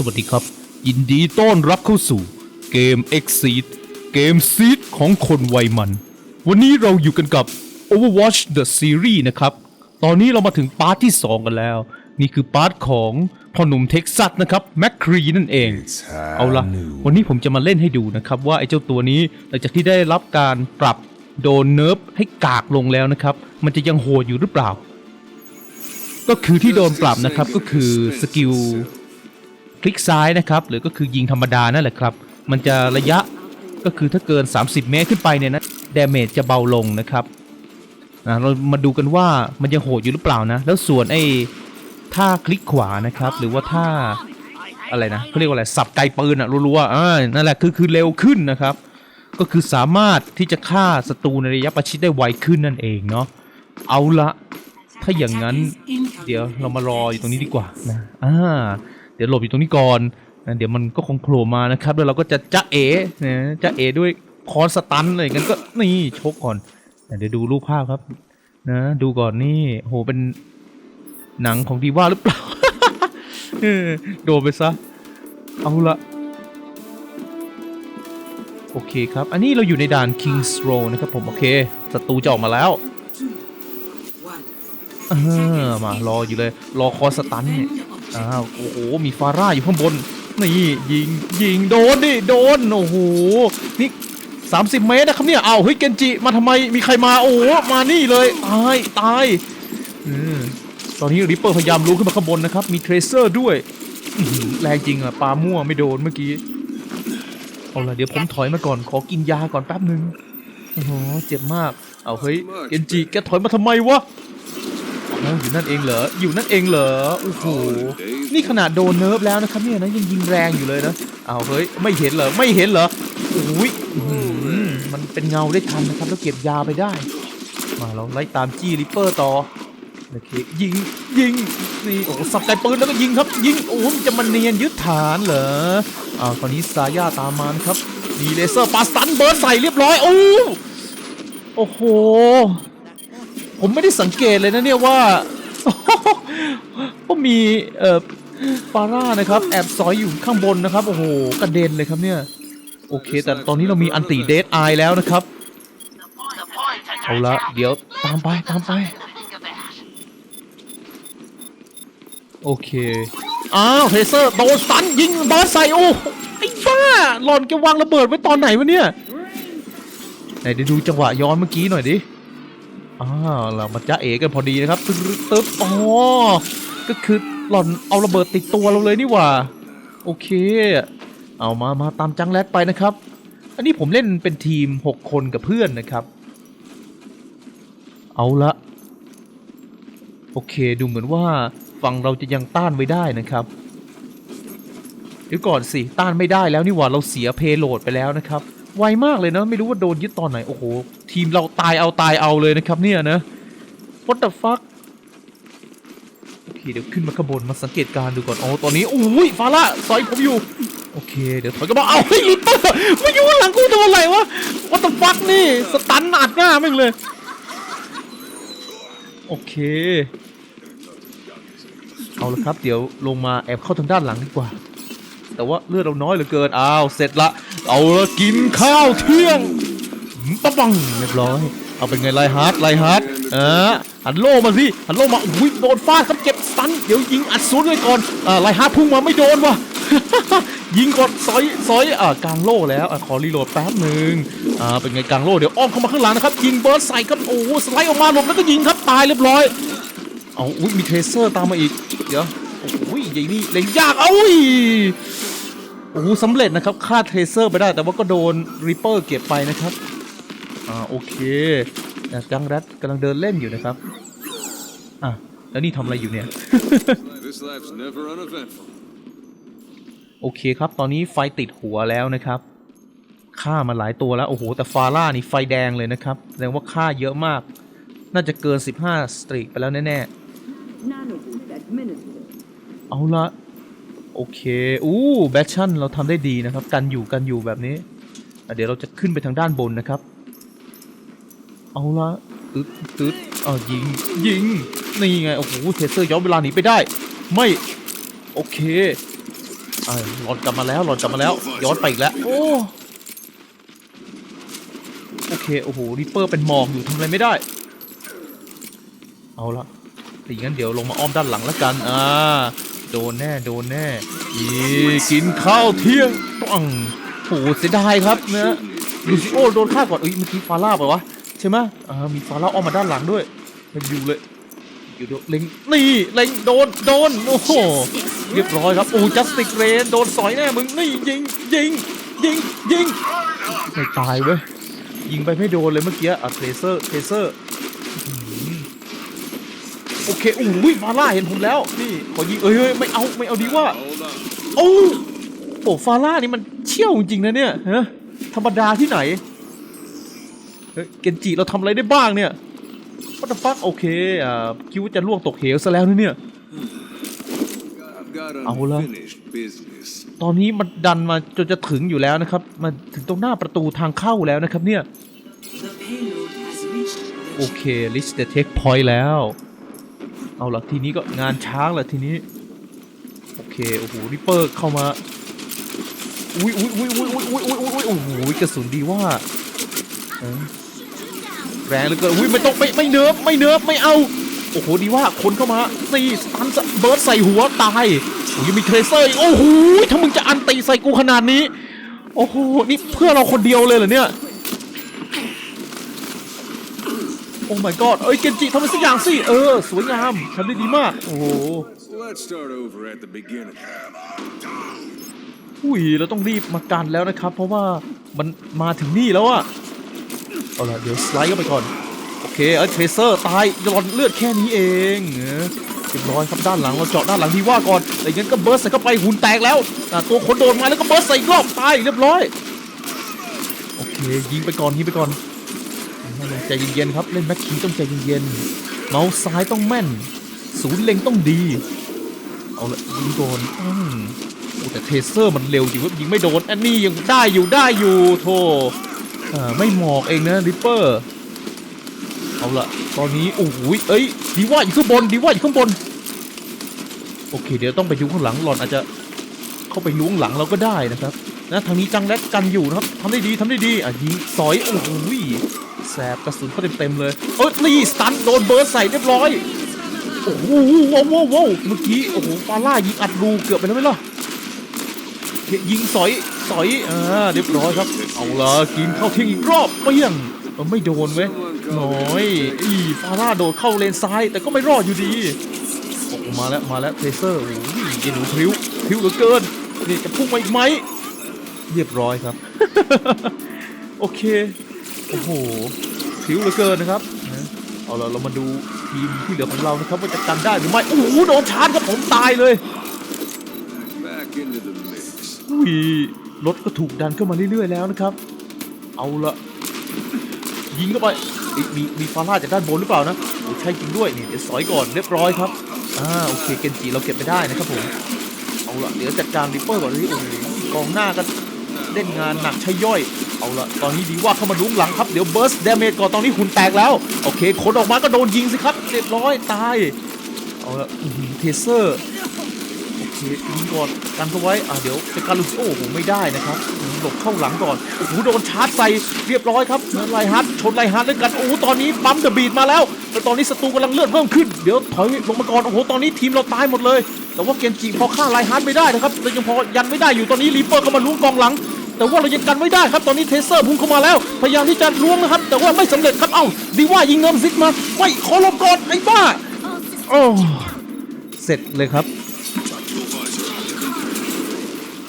สวัสดีครับ ยินดีต้อนรับเข้าสู่เกม Exceed เกมซีดของคนวัยมัน วันนี้เราอยู่กันกับ Overwatch the Series นะครับ ตอนนี้เรามาถึงพาร์ทที่ 2 กันแล้ว นี่คือพาร์ทของพ่อหนุ่มเท็กซัสนะครับแมคครีนั่นเอง เอาละวันนี้ผมจะมาเล่นให้ดูนะครับว่าไอ้เจ้าตัวนี้หลังจากที่ได้รับการปรับโดนเนิร์ฟให้กากลงแล้วนะครับ มันจะยังโหดอยู่หรือเปล่า ก็คือที่โดนปรับนะครับก็คือสกิลค ลิกซ้ายนะครับ หรือก็คือยิงธรรมดานั่นแหละครับ มันจะระยะก็คือถ้าเกิน 30 เมตรขึ้นไปเนี่ยนะดาเมจจะเบาลงนะครับอะเรามาดูกันว่ามันยังโหดอยู่หรือเปล่านะ แล้วส่วนไอ้ท่าคลิกขวานะครับ หรือว่าท่าอะไรนะเขาเรียกว่าอะไรสับไกปืนอะรัวๆอ่านั่นแหละคือคือเร็วขึ้นนะครับ ก็คือสามารถที่จะฆ่าศัตรูในระยะประชิดได้ไวขึ้นนั่นเองเนาะเอาละถ้าอย่างนั้น เดี๋ยวเรามารออยู่ตรงนี้ดีกว่านะอ่า เดี๋ยวหลบอยู่ตรงนี้ก่อนนะเดี๋ยวมันก็คงโผล่มานะครับแล้วเราก็จะจะเอ๋นะจะเอ๋ด้วยคอนสตันอะไรกันก็นี่ชกก่อนนะเดี๋ยวดูรูปภาพครับ นะดูก่อนนี่โหเป็นหนังของดีว่าหรือเปล่าเออโดนไปซะเอาละโอเคครับ อันนี้เราอยู่ในด่าน King's Row นะครับผมโอเคศัตรูจะออกมาแล้วเออมา รออยู่เลย รอคอสตันเนี่ย อ้าวโอ้โหมีฟาร่าอยู่ข้างบนนี่ยิงยิงโดนดิโดนโอ้โหนี่30 เมตรนะครับเนี่ยเอาวเฮ้ยเกนจิมาทำไมมีใครมาโอ้มานี่เลยตายตายอืมตอนนี้ริปเปอร์พยายามรู้ขึ้นมาข้างบนนะครับ มีเทรเซอร์ด้วยแรงจริงอะปลามั่วไม่โดนเมื่อกี้เอาละเดี๋ยวผมถอยมาก่อนขอกินยาก่อนแป๊บหนึ่งโอ้โหเจ็บมาก เอาเฮ้ยเกนจิแกถอยมาทำไมวะ อยู่นั่นเองเหรอ อยู่นั่นเองเหรอ โอ้โห นี่ขนาดโดนเนิร์ฟแล้วนะครับเนี่ยนะยังยิงแรงอยู่เลยนะ เอาเฮ้ย ไม่เห็นเหรอ ไม่เห็นเหรอโอ้ยมันเป็นเงาได้ทันนะครับแล้วเก็บยาไปได้ มาเราไล่ตามจี้ริปเปอร์ต่อโอเคยิงยิงนี่โอ้สับไกปืนแล้วก็ยิงครับ ยิงโอ้มจะมันเนียนยึดฐานเหรออ้าวตอนนี้ซาย่าตามมานครับมีเลเซอร์ปาสตันเบิร์ดใส่เรียบร้อยโอ้โอ้โห ผมไม่ได้สังเกตเลยนะเนี่ยว่าก็มีเอ่อฟาร่านะครับ แอบซอยอยู่ข้างบนนะครับ โอ้โหกระเด็นเลยครับเนี่ย โอเค แต่ตอนนี้เรามีอันติเดทไอแล้วนะครับ เอาละเดี๋ยวตามไปตามไป โอเค อ้าวเทเซอร์โดนสันยิงบอสใส่โอ้ไอ้บ้าหลอนแกวางระเบิดไว้ตอนไหนวะเนี่ย ไหนเดี๋ยวดูจังหวะย้อนเมื่อกี้หน่อยดิ อ่าเรามาจ้าเอกันพอดีนะครับตึ๊บตึ๊บอ๋อก็คือหล่อนเอาระเบิดติดตัวเราเลยนี่หว่า โอเค เอามามาตามจังแรดไปนะครับ อันนี้ผมเล่นเป็นทีม 6 คนกับเพื่อนนะครับ เอาละโอเคดูเหมือนว่าฝั่งเราจะยังต้านไว้ได้นะครับเดี๋ยวก่อนสิต้านไม่ได้แล้วนี่หว่าเราเสียเพโลดไปแล้วนะครับ ไวมากเลยนะ ไม่รู้ว่าโดนยึดตอนไหน โอ้โห ทีมเราตายเอาตายเอาเลยนะครับเนี่ยนะ what the fuck โอเค เดี๋ยวขึ้นมาข้างบนมาสังเกตการณ์ดูก่อน อ๋อ ตอนนี้ อุ้ยฟาร่าซอยผมอยู่ โอเค เดี๋ยวถอยกลับมาเอาเฮ้ยลิปเปอร์ไม่อยู่หลังกูทำอะไรวะ what the fuck นี่ สตันอัดหน้าแม่งเลย โอเค เอาละครับ เดี๋ยวลงมาแอบเข้าทางด้านหลังดีกว่า แต่ว่าเลือดเราน้อยเหลือเกินอ้าวเสร็จละเอาละกินข้าวเที่ยงปั๊บปังเรียบร้อย เอาเป็นไงไลฮาร์ดไลฮาร์ดเออหันโล่มาสิหันโล่มาอุ้ยโดนฟาดครับเจ็บสันเดี๋ยวยิงอัดศูนย์เลยก่อนอ่าไลฮาร์ดพุ่งมาไม่โดนว่ะยิงก่อนซอยซอยอ่ากลางโล่แล้วอะขอรีโหลดแป๊บหนึ่งอ่าเป็นไงกลางโล่เดี๋ยวอ้อมเข้ามาข้างหลังนะครับยิงเบิร์ดใส่ครับโอ้สไลด์ออกมาหลบแล้วก็ยิงครับตายเรียบร้อยเอาอุ้ยมีเทรเซอร์ตามมาอีกเดี๋ยวโอ้ยใหญ่นี่เล็งยากเอ้ย โอ้โหสำเร็จนะครับฆ่าเทรเซอร์ไปได้แต่ว่าก็โดนริปเปอร์เก็บไปนะครับอ่าโอเคแต่จังรัดกำลังเดินเล่นอยู่นะครับอะแล้วนี่ทำอะไรอยู่เนี่ย This life's never uneventful. โอเคครับตอนนี้ไฟติดหัวแล้วนะครับฆ่ามาหลายตัวแล้ว โอ้โห แต่ฟาร่านี่ไฟแดงเลยนะครับแสดงว่าฆ่าเยอะมาก น่าจะเกิน 15 สตรีกไปแล้วแน่ Nanoboost administered. ๆเอาละ โอเค อู้แบชชั่นเราทำได้ดีนะครับ กันอยู่กันอยู่แบบนี้ เดี๋ยวเราจะขึ้นไปทางด้านบนนะครับ เอาละตึ๊ดตึ๊ดอ่ายิง ยิง นี่ไง โอ้โหเทเซอร์ย้อนเวลาหนีไปได้ ไม่ โอเคเอ้หลอนกลับมาแล้วหลอนกลับมาแล้ว ย้อนไปอีกแล้ว โอ้ โอเค โอ้โห ริปเปอร์เป็นหมอกอยู่ทำอะไรไม่ได้ เอาละถ้าอย่างนั้นเดี๋ยวลงมาอ้อมด้านหลังแล้วกัน อ่า โดนแน่โดนแน่อีกินข้าวเที่ยงปังโหเสียดายครับนะลูซิโอโดนฆ่าก่อนเอ้ยเมื่อกี้ฟาร่าไปวะใช่ไหมอ่ามีฟาร่าออมมาด้านหลังด้วยมันอยู่เลยอยู่เดี๋ยวเล็งนี่เล็งโดนโดนโอ้โหเรียบร้อยครับโอ้จัสติกเรนโดนสอยแน่มึงนี่ยิงยิงยิงยิงไม่ตายเว้ยยิงไปไม่โดนเลยเมื่อกี้อะเทเซอร์เทเซอร์ โอเคโอ้ยฟาร่าเห็นผมแล้วนี่ขอยิงเอ้ยเอ้ยไม่เอาไม่เอาดีว่า Hold on. โอ้โหฟาร่านี่มันเชี่ยวจริงๆนะเนี่ยฮะธรรมดาที่ไหนเฮ้ยเกนจิเราทำอะไรได้บ้างเนี่ย what the fuck โอเคอ่าคิดว่าจะล่วงตกเหวซะแล้วนะเนี่ย I've got Ahola. unfinished business. ตอนนี้มันดันมาจนจะถึงอยู่แล้วนะครับ มาถึงตรงหน้าประตูทางเข้าแล้วนะครับเนี่ย The payload has reached โอ the เค list the take point แล้ว เอาละทีนี้ก็งานช้างละทีนี้ โอเค โอ้โหริปเปอร์เข้ามา อุ้ยอุ้ยอุ้ยอุ้ยอุ้ยอุ้ยอุ้ยอุ้ยโอ้โหกระสุนดีว่าแรงเหลือเกินอุ้ยไม่ต้องไม่ไม่เนิร์ฟไม่เนิร์ฟไม่เอา โอ้โหดีว่าคนเข้ามาตีสันเบิร์ดใส่หัวตายโอ้ยยังมีเทรเซอร์อีกโอ้โหถ้ามึงจะอันตีใส่กูขนาดนี้ โอ้โหนี่เพื่อเราคนเดียวเลยเหรอเนี่ย โอ้ my god เอ้ยเกนจิทำอะไรสักอย่างสิ เออ สวยงามทำได้ดีมาก โอ้โห So let's start over at the beginning. อุ้ยเราต้องรีบมากันแล้วนะครับ เพราะว่ามันมาถึงนี่แล้วอะเอาล่ะเดี๋ยวสไลด์เข้าไปก่อน โอเคเอ้ยเทรเซอร์ตายหลอนเลือดแค่นี้เองเออเรียบร้อยครับด้านหลังเราเจาะด้านหลังที่ว่าก่อนแต่งั้นก็เบิร์สใส่เข้าไปหุ่นแตกแล้วอะตัวคนโดนมาแล้วก็เบิร์สใส่อีกรอบตายเรียบร้อย โอเคยิงไปก่อนยิงไปก่อน ใจเย็นๆครับเล่นแม็กคีต้องใจเย็นๆเมาส์ซ้ายต้องแม่น ศูนย์เล็งต้องดี เอาละยิงโดนอืมโอ้แต่เทเซอร์มันเร็วจริงว่ายิงไม่โดนอันนี้ยังได้อยู่ได้อยู่โธ่อ่าไม่หมอกเองนะริปเปอร์เอาละตอนนี้โอ้โหยเอ้ยดีว่าอยู่ข้างบนดีว่าอยู่ข้างบนโอเค เดี๋ยวต้องไปดูข้างหลังหลอนอาจจะเข้าไปล้วงหลังเราก็ได้นะครับนะทางนี้จังแลกกันอยู่นะครับทำได้ดีทำได้ดีอะยิงสอยโอ้โห แสบกระสุนเข้าเต็มๆเลยเออนี่สตันโดนเบิร์ดใส่เรียบร้อย โอ้โหว้าวว้าวเมื่อกี้ โอ้โหฟาร่ายิงอัดรูเกือบไปแล้วไหมล่ะเฮ้ยยิงสอยสอยอ่าเรียบร้อยครับ เอาละกินเข้าเที่ยงอีกรอบเปี้ยงไม่โดนเว้ยน้อยอีฟาร่าโดดเข้าเลนซ้าย แต่ก็ไม่รอดอยู่ดีโอ้โหมาแล้วมาแล้วเทเซอร์โอ้โหยิงหนูพริ้วพริ้วเหลือเกินนี่จะพุ่งมาอีกไหมเรียบร้อยครับ โอเค โอ้โหผิวเหลือเกินนะครับนะเอาละเรามาดูทีมที่เหลือของเรานะครับว่าจะกันได้หรือไม่โอ้โหโดนชาร์จครับผมตายเลย Back into the mix. อุ้ยรถก็ถูกดันเข้ามาเรื่อยๆแล้วนะครับ เอาละยิงเข้าไปเอ๊ะมีมีฟาร่าจากด้านบนหรือเปล่านะโอ้ใช่จริงด้วยนี่เดี๋ยวสอยก่อนเรียบร้อยครับอ่าโอเคเกนจิเราเก็บไปได้นะครับผมเอาละเดี๋ยวจัดการริปเปอร์ก่อนเลยโอ้โหกองหน้ากันเล่นงานหนักใช่ย่อย เอาละตอนนี้ดีว่าเข้ามาลุ้งหลังครับ เดี๋ยวเบิร์สเดเมจก่อนตอนนี้หุ่นแตกแล้ว โอเคคนออกมาก็โดนยิงสิครับเรียบร้อยตาย เอาละเทเซอร์โอเคยิงก่อนกันเขาไว้อ่าเดี๋ยวเป็นการลูซิโอ้โหไม่ได้นะครับหลบเข้าหลังก่อนโอ้โหโดนชาร์จใส่เรียบร้อยครับไลฮัทชนไลฮัทด้วยกันโอ้โหตอนนี้ปั๊มเดอะบีดมาแล้วแล้วตอนนี้ศัตรูกำลังเลือดเพิ่มขึ้นเดี๋ยวถอยลงมาก่อนโอ้โหตอนนี้ทีมเราตายหมดเลย แต่ว่าเกนจิพอฆ่าไลฮัทไม่ได้นะครับเรายังพอยันไม่ได้อยู่ตอนนี้รีเปอร์เข้ามาล้วงกองหลัง แต่ว่าเรายังกันไม่ได้ครับตอนนี้เทเซอร์พุ่งเข้ามาแล้ว พยายามที่จะล้วงนะครับ แต่ว่าไม่สำเร็จครับเอ้าดีว่ายิงเงินซิกมาไม่ขอลบก่อนไอ้บ้าโอ้เสร็จเลยครับ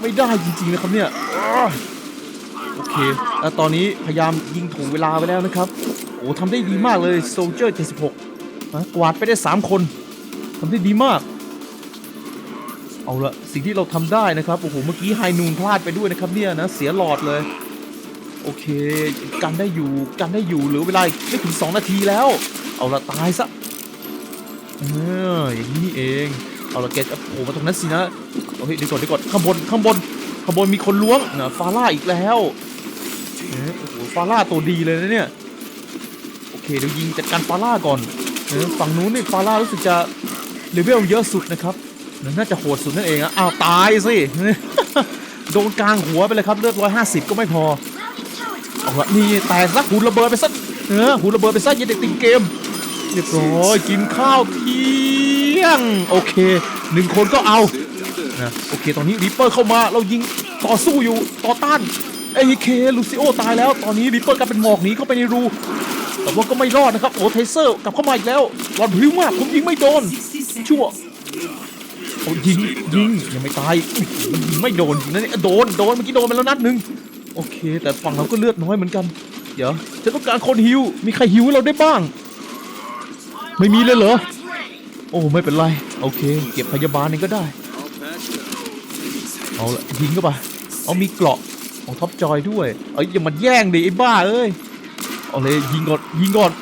ไม่ได้จริงๆนะครับเนี่ยอ้าวโอเคแล้วตอนนี้พยายามยิงถูกเวลาไปแล้วนะครับโอ้ทำได้ดีมากเลยโซลเจอร์76นะกวาดไปได้ 3 คนทำได้ดีมาก เอาละสิ่งที่เราทำได้นะครับโอ้โหเมื่อกี้ไฮนูนพลาดไปด้วยนะครับเนี่ยนะเสียหลอดเลย โอเค กันได้อยู่กันได้อยู่เหลือเวลาไม่ถึง 2 นาทีแล้ว เอาละตายซะเอออย่างนี้เองเอาละแกจะโผล่มาตรงนั้นสินะโอ้ยเดี๋ยวก่อนเดี๋ยวก่อนข้างบนข้างบนข้างบนมีคนล้วงนะฟาร่าอีกแล้วโอ้โหฟาร่าตัวดีเลยนะเนี่ยโอเคเดี๋ยวยิงจัดการฟาร่าก่อนเออฝั่งนู้นนี่ฟาร่ารู้สึกจะเลเวลเยอะสุดนะครับ น่าจะโหดสุดนั่นเองอะอ้าวตายสิ โดนกลางหัวไปเลยครับเลือดร้อยห้าสิบก็ไม่พอเอาละนี่แตกซะหุ่นระเบิดไปซะเออหุ่นระเบิดไปซะยันเด็กติงเกมเรียบร้อยกินข้าวเที่ยง โอเคหนึ่งคนก็เอานะโอเค ตอนนี้ริปเปอร์เข้ามาเรายิงต่อสู้อยู่ต่อต้านเอเคลูซิโอตายแล้ว ตอนนี้ริปเปอร์กลายเป็นหมอกหนีเข้าไปในรู แต่ว่าก็ไม่รอดนะครับ โอ้เทเซอร์กลับเข้ามาอีกแล้วหลอนพิ้วมากผมยิงไม่โดนชั่ว โอ้ยิงยิงยังไม่ตายไม่โดนนั่นโดนโดนเมื่อกี้โดนไปแล้วนัดหนึ่งโอเค แต่ฝั่งเราก็เลือดน้อยเหมือนกัน เดี๋ยวฉันต้องการคนฮิวมีใครฮิวให้เราได้บ้าง ไม่มีเลยเหรอโอ้ไม่เป็นไรโอเค เก็บพยาบาลเองก็ได้เอาละยิงเข้าไปเอามีเกราะของท็อปจอยด้วยเอ้ยอย่ามาแย่งดิไอ้บ้าเอ้ยเอาเลยยิงก่อนยิงก่อน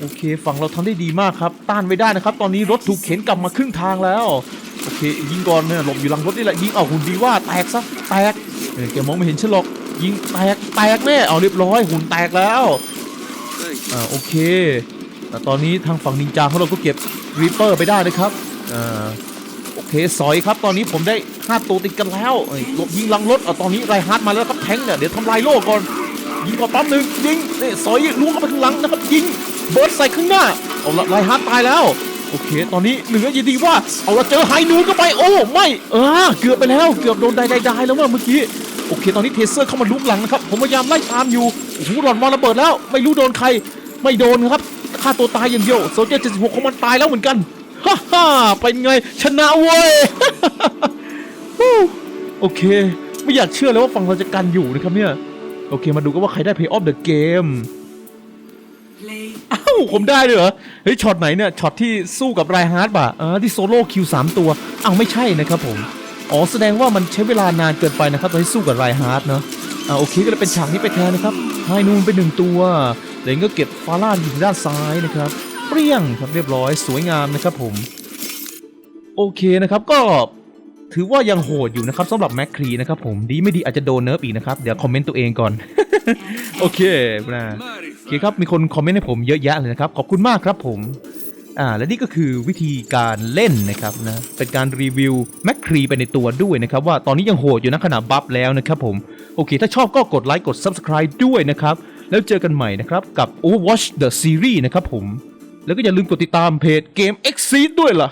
โอเคฝั่งเราทำได้ดีมากครับ ต้านไว้ได้นะครับ ตอนนี้รถถูกเข็นกลับมาครึ่งทางแล้ว โอเคยิงก่อนเนี่ยหลบอยู่หลังรถนี่แหละยิงเอาหุ่นดีว่าแตกซะแตกเออแกมองไม่เห็นฉันหรอกยิงแตกแตกแน่เอาเรียบร้อยหุ่นแตกแล้ว Thank you. อ่าโอเค แต่ตอนนี้ทางฝั่งนินจาของเราก็เก็บรีเปอร์ไปได้นะครับอ่าโอเคสอยครับตอนนี้ผมได้5ตัวติดกันแล้วเอ้ยหลบยิงหลังรถเอาตอนนี้ไรฮาร์ดมาแล้วครับแทงค์เนี่ยเดี๋ยวทำลายโล่ก่อนยิงก่อนปั๊มหนึ่งยิงนี่สอยล้วงเข้าไปข้างหลังนะครับยิงเบิร์ดใส่ข้างหน้าเอาละไรฮาร์ดตายแล้วโอเค ตอนนี้เหลือยินดีว่า เอาละเจอไฮนูนเข้าไป โอ้ไม่เออเกือบไปแล้ว เกือบโดนได้ได้แล้วว่าเมื่อกี้ โอเค ตอนนี้เทเซอร์เข้ามาลุกหลังนะครับ ผมพยายามไล่ตามอยู่ โอ้โหหลอนมอระเบิดแล้ว ไม่รู้โดนใคร ไม่โดนครับ ฆ่าตัวตายอย่างเดียว โซเจอร์76ของมันตายแล้วเหมือนกันฮ่าฮ่าเป็นไง ชนะเว้ย โอเค ไม่อยากเชื่อเลยว่าฝั่งเราจะกันอยู่นะครับเนี่ย โอเค มาดูกันว่าใครได้ Play of the Game Play อ้าว ผมได้ด้วยเหรอ เฮ้ยช็อตไหนเนี่ยช็อตที่สู้กับไรฮาร์ดป่ะอ่าที่โซโล่คิวสามตัวอ้าวไม่ใช่นะครับผม อ๋อแสดงว่ามันใช้เวลานานเกินไปนะครับตอนที่สู้กับไรฮาร์ดเนาะอ่าโอเคก็เลยเป็นฉากนี้ไปแทนนะครับไฮนูนไปหนึ่งตัวเลนก็เก็บฟาร่าอยู่ด้านซ้ายนะครับเปรี้ยงครับเรียบร้อยสวยงามนะครับผม โอเคนะครับก็ถือว่ายังโหดอยู่นะครับสำหรับแมคครีนะครับผมดีไม่ดีอาจจะโดนเนิร์ฟอีกนะครับ เดี๋ยวคอมเมนต์ตัวเองก่อน โอเคนะโอเคครับมีคนคอมเมนต์ให้ผมเยอะแยะเลยนะครับ ขอบคุณมากครับผมอ่าและนี่ก็คือวิธีการเล่นนะครับนะเป็นการรีวิวแมคครีไปในตัวด้วยนะครับ ว่าตอนนี้ยังโหดอยู่นะขณะบัฟแล้วนะครับผม โอเค ถ้าชอบก็กดไลค์กด Subscribe ด้วยนะครับ แล้วเจอกันใหม่นะครับ กับ Overwatch the Series นะครับผม แล้วก็อย่าลืมกดติดตามเพจ Game Exceed ด้วยล่ะ